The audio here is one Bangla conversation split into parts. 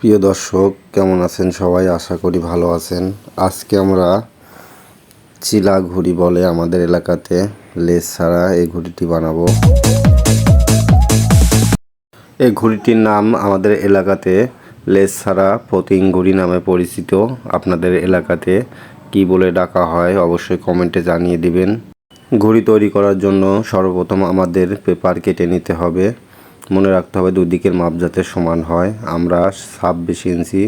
প্রিয় দর্শক, কেমন আছেন সবাই? আশা করি ভালো আছেন। আজকে আমরা চিলা ঘুড়ি বলে আমাদের এলাকাতে লেস ছাড়া এই ঘুড়িটি বানাবো। এই ঘুড়িটির নাম আমাদের এলাকাতে লেস ছাড়া ফতিং ঘুড়ি নামে পরিচিত। আপনাদের এলাকাতে কি বলে ডাকা হয় অবশ্যই কমেন্টে জানিয়ে দিবেন। ঘুড়ি তৈরি করার জন্য সর্বপ্রথম আমাদের পেপার কেটে নিতে হবে। মনে রাখতে হবে দুদিকের মাপ যাতে সমান হয়। আমরা ছাব্বিশ ইঞ্চি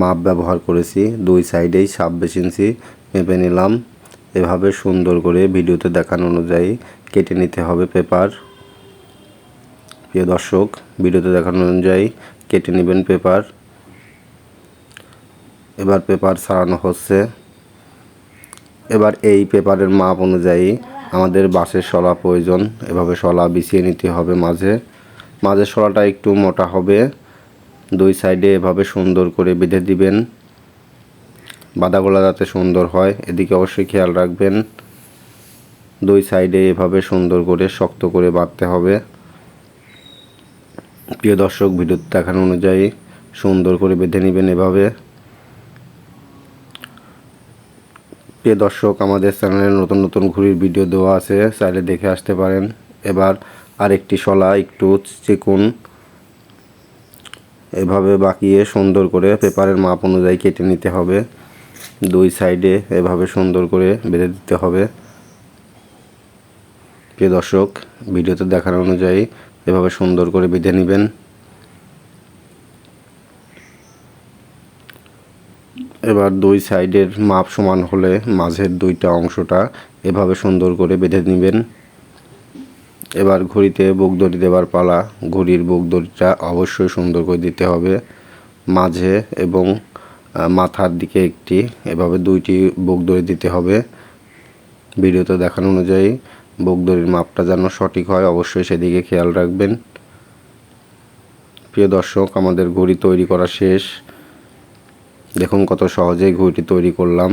মাপ ব্যবহার করেছি। দুই সাইডেই ছাব্বিশ ইঞ্চি মেপে নিলাম। এভাবে সুন্দর করে ভিডিওতে দেখানো অনুযায়ী কেটে নিতে হবে পেপার। প্রিয় দর্শক, ভিডিওতে দেখানো অনুযায়ী কেটে নেবেন পেপার। এবার পেপার ছাড়ানো হচ্ছে। এবার এই পেপারের মাপ অনুযায়ী আমাদের বাঁশের শলা প্রয়োজন। এভাবে শলা বিছিয়ে নিতে হবে মাঝে। মাঝের সরাটা একটু মোটা হবে। দুই সাইডে এভাবে সুন্দর করে বেঁধে দিবেন। বাঁধাগোলা যাতে সুন্দর হয়, এদিকে অবশ্যই খেয়াল রাখবেন। দুই সাইডে এভাবে সুন্দর করে শক্ত করে বাঁধতে হবে। প্রিয় দর্শক, ভিডিও দেখানো অনুযায়ী সুন্দর করে বেঁধে নেবেন এভাবে। প্রিয় দর্শক, আমাদের চ্যানেলে নতুন নতুন ঘুড়ির ভিডিও দেওয়া আছে, চাইলে দেখে আসতে পারেন। এবার আরেকটি শলা, একটু চিকুন। এভাবে বাঁকিয়ে সুন্দর করে পেপারের মাপ অনুযায়ী কেটে নিতে হবে। দুই সাইডে এভাবে সুন্দর করে বেঁধে দিতে হবে। প্রিয় দর্শক, ভিডিওতে দেখানো অনুযায়ী এভাবে সুন্দর করে বেঁধে নেবেন। এবার দুই সাইডের মাপ সমান হলে মাঝের দুইটা অংশটা এভাবে সুন্দর করে বেঁধে নেবেন। এবার ঘড়িতে বুক দড়ি দেওয়ার পালা। ঘড়ির বুক দড়িটা অবশ্যই সুন্দর করে দিতে হবে। মাঝে এবং মাথার দিকে একটি, এভাবে দুইটি বুক দড়ি দিতে হবে। ভিডিওতে দেখানো অনুযায়ী বুক দড়ির মাপটা যেন সঠিক হয়, অবশ্যই সেদিকে খেয়াল রাখবেন। প্রিয় দর্শক, আমাদের ঘড়ি তৈরি করা শেষ। দেখুন কত সহজেই ঘড়িটি তৈরি করলাম।